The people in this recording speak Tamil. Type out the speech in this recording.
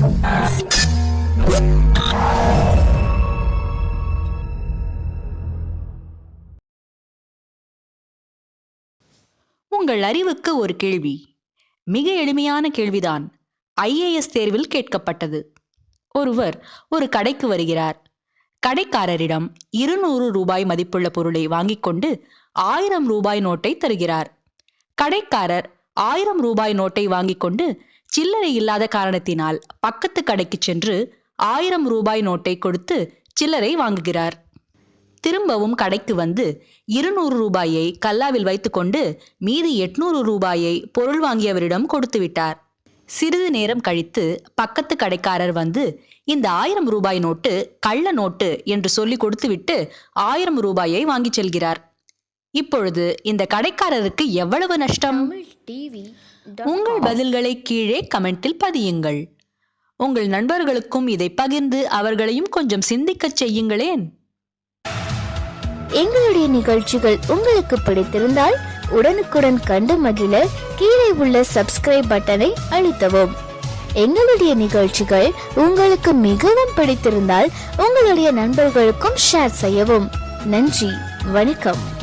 உங்கள் அறிவுக்கு ஒரு கேள்வி. மிக எளிமையான கேள்விதான். ஐஏஎஸ் தேர்வில் கேட்கப்பட்டது. ஒருவர் ஒரு கடைக்கு வருகிறார். கடைக்காரரிடம் இருநூறு ரூபாய் மதிப்புள்ள பொருளை வாங்கிக் கொண்டு ஆயிரம் ரூபாய் நோட்டை தருகிறார். கடைக்காரர் ஆயிரம் ரூபாய் நோட்டை வாங்கிக் கொண்டு சில்லறை இல்லாத காரணத்தினால் பக்கத்து கடைக்கு சென்று ஆயிரம் ரூபாய் நோட்டை கொடுத்து சில்லறை வாங்குகிறார். திரும்பவும் கடைக்கு வந்து இருநூறு ரூபாயை கல்லாவில் வைத்துக்கொண்டு மீதி எட்நூறு ரூபாயை பொருள் வாங்கியவரிடம் கொடுத்து விட்டார். சிறிது நேரம் கழித்து பக்கத்து கடைக்காரர் வந்து இந்த ஆயிரம் ரூபாய் நோட்டு கள்ள நோட்டு என்று சொல்லி கொடுத்துவிட்டு ஆயிரம் ரூபாயை வாங்கிச் செல்கிறார். இப்பொழுது இந்த கடைக்காரருக்கு எவ்வளவு நஷ்டம்? உங்கள் பதில்களை கீழே கமெண்டில் பதியுங்கள். உங்கள் நண்பர்களுக்கும் இதை பகிர்ந்து அவர்களையும் கொஞ்சம் சிந்திக்கச் செய்யுங்களேன். எங்களுடைய நிகழ்ச்சிகள் உங்களுக்கு பிடித்திருந்தால் உடனுக்குடன் கண்டு மகிழ கீழே உள்ள சப்ஸ்கிரைப் பட்டனை அழுத்தவும். எங்களுடைய நிகழ்ச்சிகள் உங்களுக்கு மிகவும் பிடித்திருந்தால் உங்களுடைய நண்பர்களுக்கும் ஷேர் செய்யவும். நன்றி வணக்கம்.